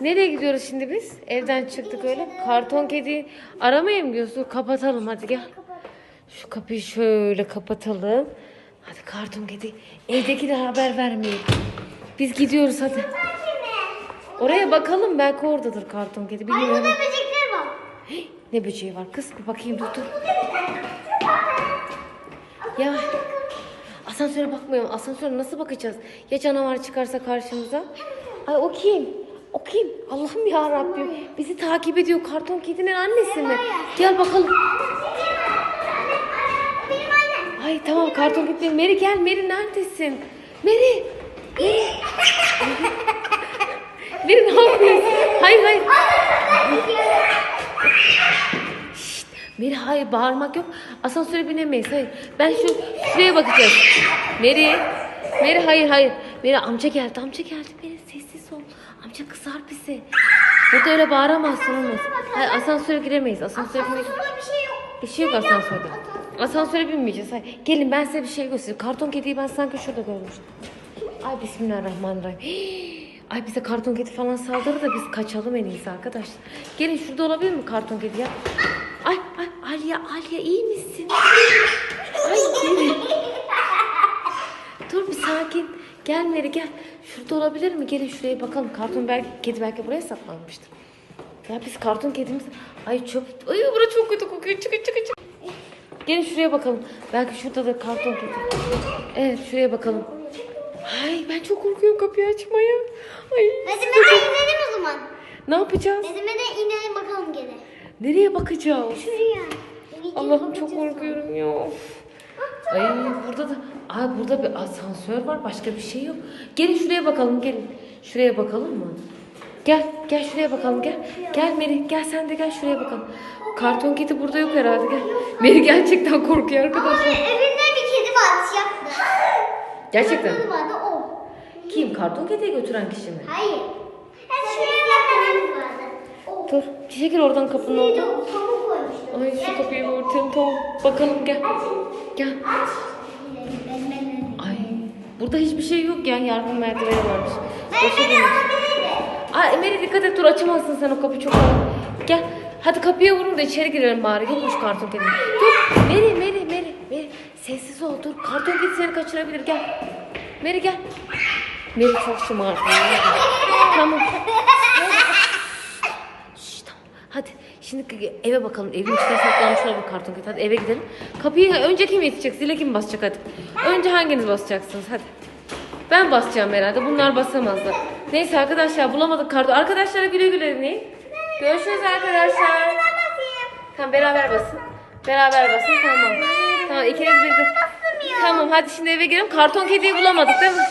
Nereye gidiyoruz şimdi biz? Evden çıktık öyle. Karton kedi aramaya mı gidiyoruz? Dur kapatalım hadi gel. Şu kapıyı şöyle kapatalım. Hadi karton kedi. Evdekilere haber vermeyin. Biz gidiyoruz hadi. Oraya bakalım belki oradadır karton kedi. Ay Bilmiyorum. burada böcekler var. Ne böceği var kız? Bir bakayım dur dur. Ya asansöre bakmayalım. Asansöre nasıl bakacağız? Ya canavar çıkarsa karşımıza? Ay o kim? O kim? Allah'ım ya Rabbim. Bizi takip ediyor. Karton kedinin annesi mi? Gel bakalım. Ay tamam karton kedi. Meri gel. Meri neredesin? Meri. Meri. Meri ne yapıyorsun? Hayır hayır. Şşt, Meri hayır bağırmak yok. Asansöre binemeyiz. Hayır. Ben şu şuraya bakacağız. Meri. Meri hayır hayır. Meri amca geldi. Amca geldi. Meri. Amca kızar bizi. Burada öyle bağıramazsın olmaz. Hayır asansöre giremeyiz. Asansöre binmek Burada bir şey yok. bir şey yok asansörde. Asansöre binmeyeceğiz. Hayır. Gelin ben size bir şey göstereyim. Karton kediyi ben sanki şurada görmüştüm. Ay bismillahirrahmanirrahim. Hii! Ay bize karton kedi falan saldırır da biz kaçalım en iyisi arkadaşlar. Gelin şurada olabilir mi karton kedi ya? Ay ay Aliye Aliye iyi misin? Ay iyi. Dur bir sakin. Gel Meri gel. Şurada olabilir mi? Gelin şuraya bakalım. Karton belki kedi belki buraya saklanmıştır. Ya biz karton kedimiz... Ay çöp... Ay bura çok kötü kokuyor. Çıkın çıkın çıkın. Gelin şuraya bakalım. Belki şurada da karton kedi. Evet şuraya bakalım. Ay ben çok korkuyorum kapıyı açmaya. Ay. Nezime de inelim o zaman. Ne yapacağız? Nezime de inelim bakalım gene. Nereye bakacağız? Şuraya. Allah'ım çok korkuyorum ya. Of. Ay burada da ay burada bir asansör var başka bir şey yok. Gelin şuraya bakalım gelin. Şuraya bakalım mı? Gel gel şuraya bakalım gel. Gel Meri gel sen de gel şuraya bakalım. Karton kedi burada yok herhalde gel. Meri gerçekten korkuyor arkadaşlar. Evinde bir kedi var siyahtı. Gerçekten. Kedi vardı o. Kim? Karton kediye götüren kişi mi? Hayır. Yani şuraya bakalım vardı. O. Dur çekil oradan kapının Neydi oradan. o? Pamuk. Ay şu kapıyı örtelim tamam. Bakalım gel. Gel. Ay burada hiçbir şey yok ya yardım merdiveni varmış. Boşa alabilirdi. Ay Emre dikkat et dur açamazsın sen o kapıyı çok ağır. Gel. Hadi kapıya vurun da içeri girelim bari. Yokmuş karton kedi. Dur. Meri, Meri, Meri, Meri. Sessiz ol dur. Karton kedi seni kaçırabilir. Gel. Meri gel. Meri çok şımardı. tamam. Hadi şimdi eve bakalım. Evin içine saklanmış olabilir karton kedi. Hadi eve gidelim. Kapıyı önce kim itecek? Zile kim basacak hadi. Önce hanginiz basacaksınız? Hadi. Ben basacağım herhalde. Bunlar basamazlar. Neyse arkadaşlar bulamadık kartı. Arkadaşlara güle güle deneyin. Görüşürüz arkadaşlar. Tamam beraber basın. Beraber basın tamam. Tamam ikiniz birlikte. Tamam hadi şimdi eve girelim. Karton kediyi bulamadık değil mi?